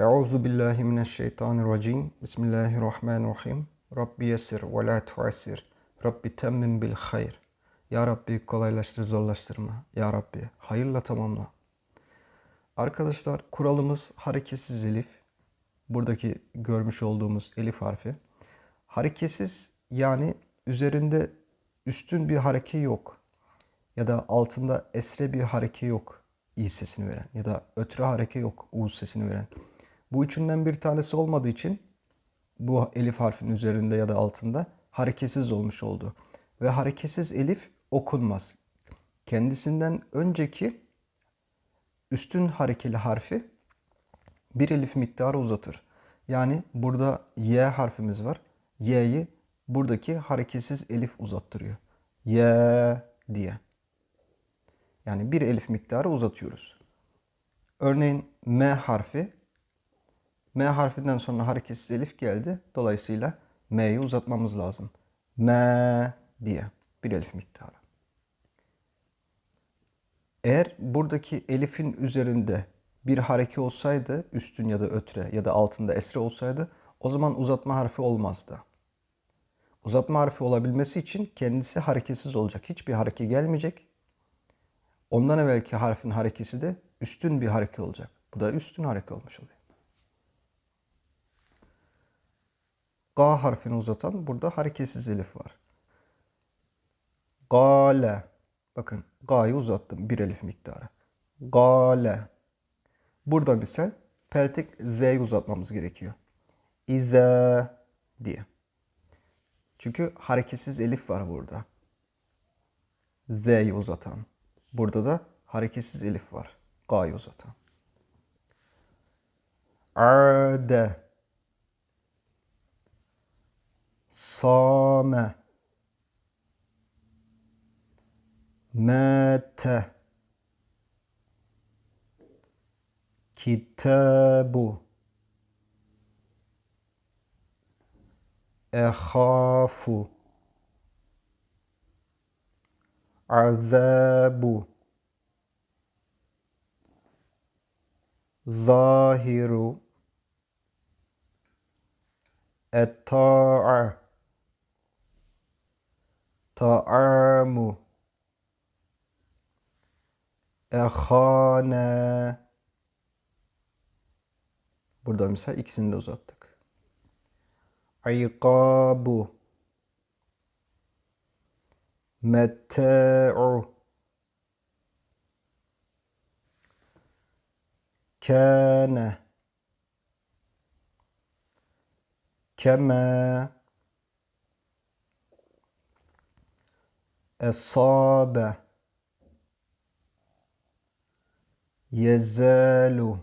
Euzu billahi mineşşeytanirracim. Bismillahirrahmanirrahim. Rabbi yessir ve la tuassir. Rabbi temmim bil hayr. Ya Rabbi kolaylaştır zorlaştırma. Ya Rabbi hayırla tamamla. Arkadaşlar kuralımız hareketsiz elif. Buradaki görmüş olduğumuz elif harfi. Hareketsiz yani üzerinde üstün bir hareke yok. Ya da altında esre bir hareke yok. İ sesini veren. Ya da ötre hareke yok. U sesini veren. Bu üçünden bir tanesi olmadığı için bu elif harfin üzerinde ya da altında hareketsiz olmuş oldu. Ve hareketsiz elif okunmaz. Kendisinden önceki üstün harekeli harfi bir elif miktarı uzatır. Yani burada Y harfimiz var. Y'yi buradaki hareketsiz elif uzattırıyor. Y diye. Yani bir elif miktarı uzatıyoruz. Örneğin M harfi M harfinden sonra hareketsiz elif geldi. Dolayısıyla M'yi uzatmamız lazım. M diye bir elif miktarı. Eğer buradaki elifin üzerinde bir hareke olsaydı, üstün ya da ötre ya da altında esre olsaydı o zaman uzatma harfi olmazdı. Uzatma harfi olabilmesi için kendisi hareketsiz olacak. Hiçbir hareke gelmeyecek. Ondan evvelki harfin harekesi de üstün bir hareke olacak. Bu da üstün hareke olmuş oluyor. Ga harfini uzatan burada hareketsiz elif var. Gale. Bakın ga'yı uzattım bir elif miktarı. Gale. Burada misal peltek z'yi uzatmamız gerekiyor. İze diye. Çünkü hareketsiz elif var burada. Z'yi uzatan. Burada da hareketsiz elif var. Ga'yı uzatan. Ade. Same. Mete. Kitabu Ehafu Azabu Zahiru. Etta'a ta'amu ehane Burada mesela ikisini de uzattık. İkabu Metta'u Kâne Keme أصاب. يزال.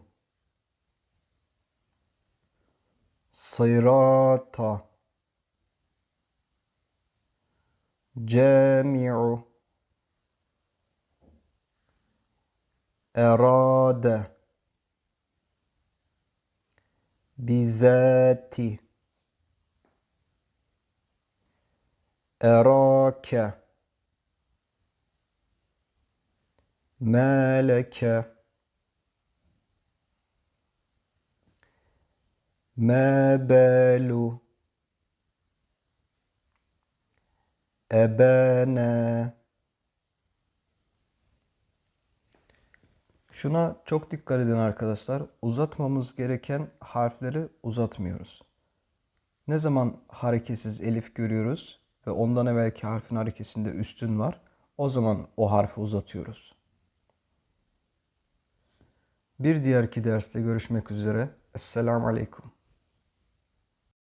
صراط. جامع. أراد. بذاته أراك. meleke mebelu ebene Şuna çok dikkat edin arkadaşlar. Uzatmamız gereken harfleri uzatmıyoruz. Ne zaman hareketsiz elif görüyoruz ve ondan evvelki harfin harekesinde üstün var. O zaman o harfi uzatıyoruz. Bir diğerki derste görüşmek üzere. Esselamu Aleyküm.